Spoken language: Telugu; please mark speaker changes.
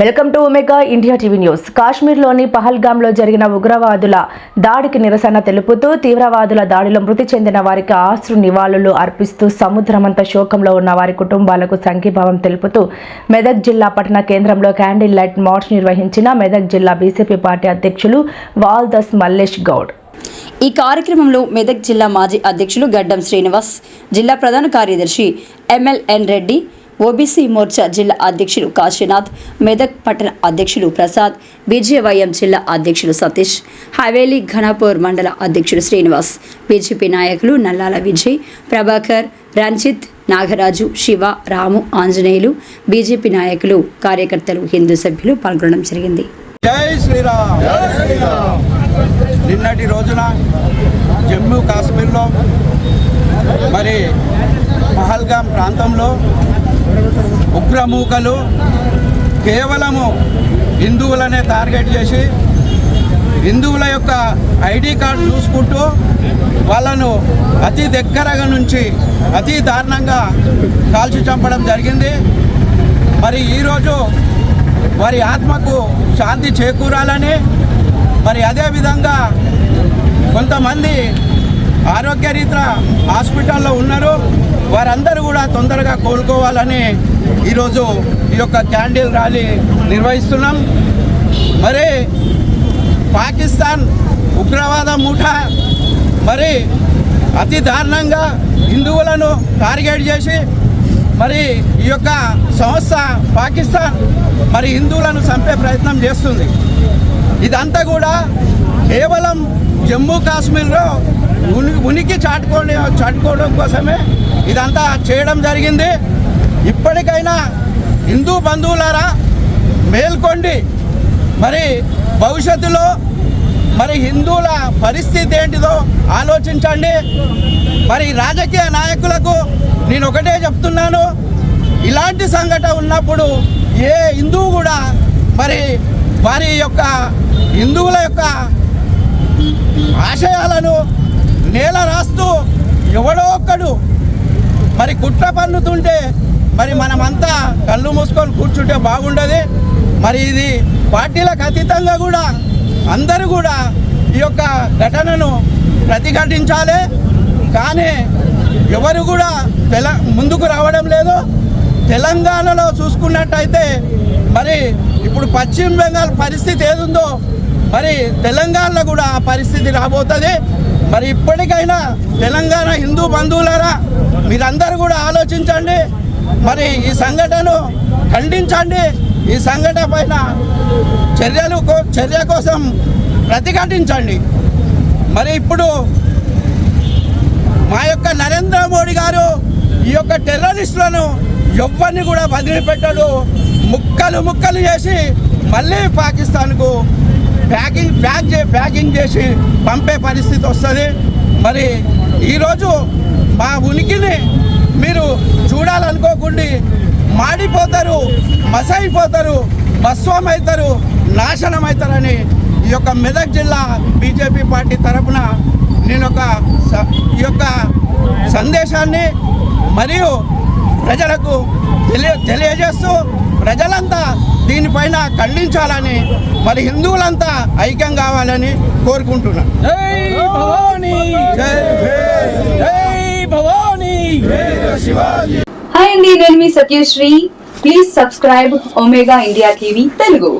Speaker 1: Welcome to Omega India TV news. కాశ్మీర్లోని పహల్గాంలో జరిగిన ఉగ్రవాదుల దాడికి నిరసన తెలుపుతూ తీవ్రవాదుల దాడిలో మృతి చెందిన వారికి ఆశ్రు నివాళులు అర్పిస్తూ సముద్రమంత శోకంలో ఉన్న వారి కుటుంబాలకు సంఘీభావం తెలుపుతూ మెదక్ జిల్లా పట్టణ కేంద్రంలో క్యాండిల్ లైట్ మార్చ్ నిర్వహించిన మెదక్ జిల్లా బీజేపీ పార్టీ అధ్యక్షులు వాల్దస్ మల్లేష్ గౌడ్.
Speaker 2: ఈ కార్యక్రమంలో మెదక్ జిల్లా మాజీ అధ్యక్షులు గడ్డం శ్రీనివాస్ జిల్లా ప్రధాన కార్యదర్శి ఎంఎల్ఎన్ రెడ్డి ఓబీసీ మోర్చా జిల్లా అధ్యక్షులు కాశీనాథ్ మెదక్ పట్టణ అధ్యక్షులు ప్రసాద్ బీజేవైఎం జిల్లా అధ్యక్షులు సతీష్ హవేలీ ఘనపూర్ మండల అధ్యక్షులు శ్రీనివాస్ బీజేపీ నాయకులు నల్లాల విజయ్ ప్రభాకర్ రంజిత్ నాగరాజు శివ రాము ఆంజనేయులు బీజేపీ నాయకులు కార్యకర్తలు హిందూ సభ్యులు పాల్గొనడం జరిగింది.
Speaker 3: జై శ్రీరామ్. నిన్నటి రోజున జమ్మూ కాశ్మీర్లో మరి పహల్గాం ప్రాంతంలో ఉగ్రమూకలు కేవలము హిందువులనే టార్గెట్ చేసి హిందువుల యొక్క ఐడి కార్డు చూసుకుంటూ వాళ్ళను అతి దగ్గరగా నుంచి అతి దారుణంగా కాల్చి చంపడం జరిగింది. మరి ఈరోజు వారి ఆత్మకు శాంతి చేకూరాలని మరి అదేవిధంగా కొంతమంది ఆరోగ్యరీత్యా హాస్పిటల్లో ఉన్నారు. వారందరూ కూడా తొందరగా కోలుకోవాలని ఈరోజు ఈ యొక్క క్యాండిల్ ర్యాలీ నిర్వహిస్తున్నాం. మరి పాకిస్తాన్ ఉగ్రవాద ముఠ మరి అతి దారుణంగా హిందువులను టార్గెట్ చేసి మరి ఈ యొక్క సంస్థ పాకిస్తాన్ మరి హిందువులను చంపే ప్రయత్నం చేస్తుంది. ఇదంతా కూడా కేవలం జమ్మూ కాశ్మీర్లో ఉని ఉనికి చాటుకోని చాటుకోవడం కోసమే ఇదంతా చేయడం జరిగింది. ఇప్పటికైనా హిందూ బంధువులారా మేల్కొండి. మరి భవిష్యత్తులో మరి హిందువుల పరిస్థితి ఏంటిదో ఆలోచించండి. మరి రాజకీయ నాయకులకు నేను ఒకటే చెప్తున్నాను. ఇలాంటి సంఘటన ఉన్నప్పుడు ఏ హిందువు కూడా మరి వారి యొక్క హిందువుల యొక్క ఆశయాలను నేల రాస్తూ ఎవడో ఒక్కడు మరి కుట్ర పన్నుతుంటే మరి మనమంతా కళ్ళు మూసుకొని కూర్చుంటే బాగుండదు. మరి ఇది పార్టీలకు అతీతంగా కూడా అందరూ కూడా ఈ యొక్క ఘటనను ప్రతిఘటించాలి. కానీ ఎవరు కూడా తెల ముందుకు రావడం లేదు. తెలంగాణలో చూసుకున్నట్టయితే మరి ఇప్పుడు పశ్చిమ బెంగాల్ పరిస్థితి ఏదుందో మరి తెలంగాణలో కూడా ఆ పరిస్థితి రాబోతుంది. మరి ఇప్పటికైనా తెలంగాణ హిందూ బంధువులారా మీరందరూ కూడా ఆలోచించండి. మరి ఈ సంఘటనను ఖండించండి. ఈ సంఘటన పైన చర్యలు చర్య కోసం ప్రతిఘటించండి. మరి ఇప్పుడు మా యొక్క నరేంద్ర మోడీ గారు ఈ యొక్క టెర్రరిస్టులను ఎవరిని కూడా వదిలిపెట్టాడు. ముక్కలు ముక్కలు చేసి మళ్ళీ పాకిస్తాన్కు ప్యాకింగ్ ప్యాక్ చే ప్యాకింగ్ చేసి పంపే పరిస్థితి వస్తుంది. మరి ఈరోజు మా ఉనికిని మీరు చూడాలనుకోకుండా మాడిపోతారు మసైపోతారు భస్వం అవుతారు నాశనం అవుతారని ఈ యొక్క మెదక్ జిల్లా బీజేపీ పార్టీ తరఫున నేను ఒక స- ఈ యొక్క సందేశాన్ని మరియు ప్రజలకు తెలియ తెలియజేస్తూ ప్రజలంతా దీనిపైన ఖండించాలని మరి హిందువులంతా ఐక్యం కావాలని కోరుకుంటున్నాను
Speaker 4: జై భవానీ!
Speaker 3: జై
Speaker 4: జై భవానీ!
Speaker 5: హాయ్ అండి నేను మీ Satyasri please subscribe Omega India TV Telugu.